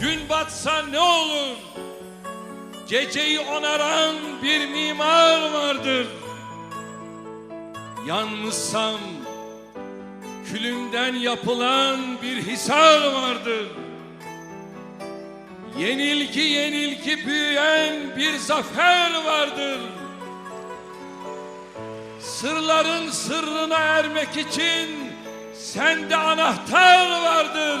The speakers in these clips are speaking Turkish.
Gün batsa ne olur? Geceyi onaran bir mimar vardır. Yalnızsam külümden yapılan bir hisar vardır. Yenilgi yenilgi büyüyen bir zafer vardır. Sırların sırrına ermek için sende anahtar vardır.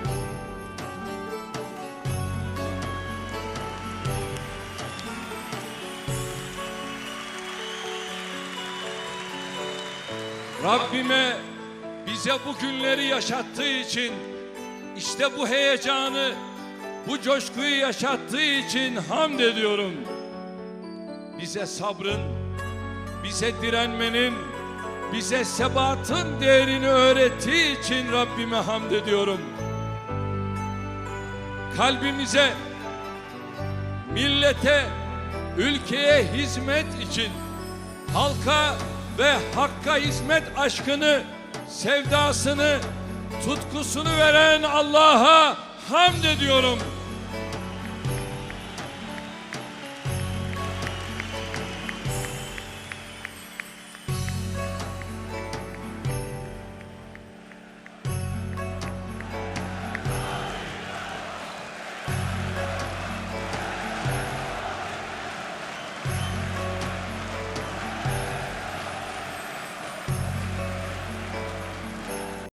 Rabbime bize bu günleri yaşattığı için işte bu heyecanı, bu coşkuyu yaşattığı için hamd ediyorum. Bize sabrın, bize direnmenin, bize sebatın değerini öğrettiği için Rabbime hamd ediyorum. Kalbimize, millete, ülkeye hizmet için halka ve hakka hizmet aşkını, sevdasını, tutkusunu veren Allah'a hamd ediyorum.